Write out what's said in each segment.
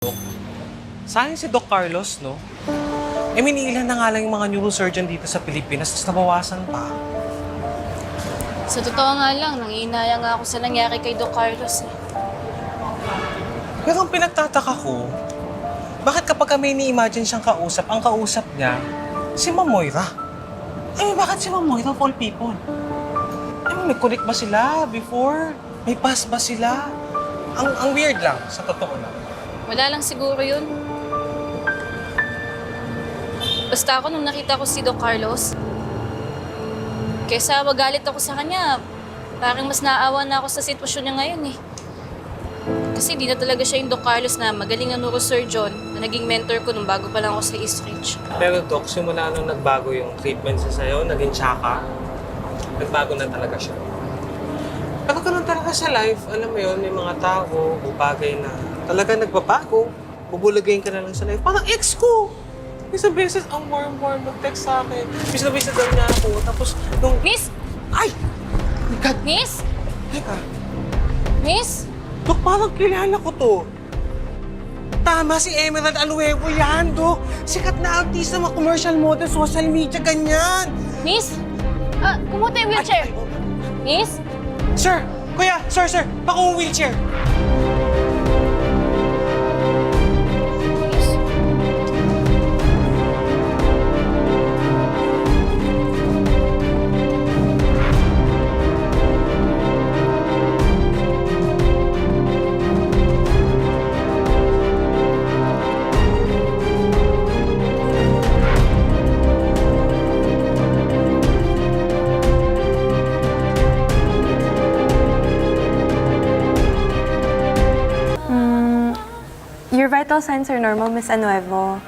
Doc. Sayang si Doc Carlos, no? I mean, ilan na nga lang yung mga neurosurgeon dito sa Pilipinas, tapos nabawasan pa. Sa totoo nga lang, nangihinaya nga ako sa nangyari kay Doc Carlos. Eh. Pero ang pinagtataka ko, bakit kapag may ni-imagine siyang kausap, ang kausap niya, si Ma'am Moira? I mean, bakit si Ma'am Moira of all people? I mean, nag-connect ba sila before? May pass ba sila? Ang, ang weird lang, sa totoo lang. Wala lang siguro yun. Basta ako nung nakita ko si Doc Carlos, kesa magalit ako sa kanya, parang mas naawa na ako sa sitwasyon niya ngayon eh. Kasi di na talaga siya yung Doc Carlos na magaling na neurosurgeon na naging mentor ko nung bago pa lang ako sa Eastridge. Pero Doc, simula nung nagbago yung treatment sa sa'yo, naging tsaka, nagbago na talaga siya. Pero ganun talaga sa life, alam mo yun, may mga tao o bagay na talaga nagbabago, bubulagayin ka na lang sa life. Parang ex ko! Isang beses, ang warm-warm mag-text sa akin. Bis na bis na daw niya ako. Tapos, nung... Miss! Ay! My God! Miss! Teka, Miss! Dok, parang kilala ko to. Tama, si Emerald Aluevo yan, Dok. Sikat na artista, mga commercial model, social media, ganyan. Miss! Ah, kumuha yung wheelchair! Ay, ay, oh. Miss! Sir! Kuya! Sir, sir! Paku wheelchair! Vital signs are normal, Miss Anuevo.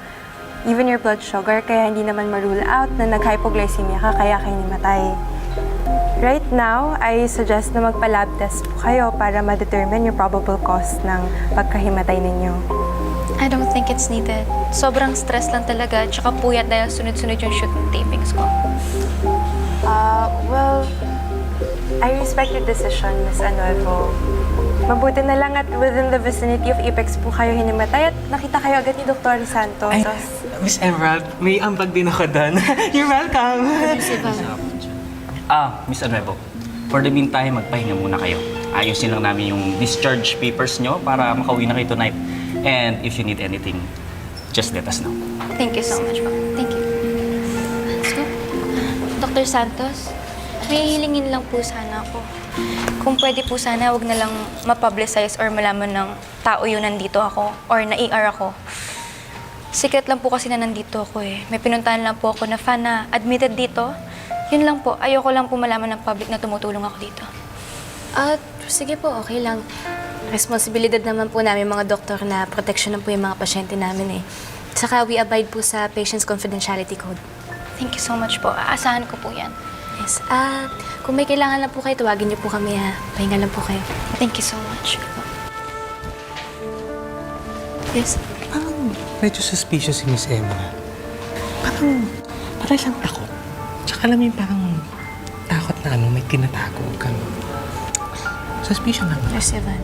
Even your blood sugar, kaya hindi naman ma-rule out na nag-hypoglycemia ka, kaya kayo namatay. Right now, I suggest na magpa-lab test po kayo para ma-determine yung probable cause ng pagkahimatay ninyo. I don't think it's needed. Sobrang stress lang talaga, tsaka puyat dahil sunod-sunod yung shoot ng tapings ko. Uh, well, I respect your decision, Miss Anuevo. Mabuti na lang at within the vicinity of Apex po kayo hinimatay at nakita kayo agad ni Dr. Santos. Ay, Miss Emerald, may ambag din ako doon. You're welcome. Ah, Miss Anuevo, for the meantime, magpahinga muna kayo. Ayusin lang namin yung discharge papers nyo para makauwi na kayo tonight. And if you need anything, just let us know. Thank you so much po. Thank you. Let's go. Dr. Santos, may hilingin lang po sana ako. Kung pwede po sana, wag na lang mapublicize or malaman ng tao yun nandito ako or na-ER ako. Secret lang po kasi na nandito ako eh. May pinuntahan lang po ako na fan na admitted dito. Yun lang po. Ayoko lang po malaman ng public na tumutulong ako dito. At sige po, okay lang. Responsibilidad naman po namin mga doktor na protection po yung mga pasyente namin eh. Saka we abide po sa patient's confidentiality code. Thank you so much po. Aasahan ko po yan. Yes. At kung may kailangan lang po kayo, tawagin niyo po kami ha. Pahinga lang po kayo. Thank you so much. Yes. Parang medyo suspicious si Miss Emerald. Parang, parang siyang takot. Tsaka alam mo yung parang takot na ano, may tinatago. Ganun. Suspicion lang. Yes, Evan.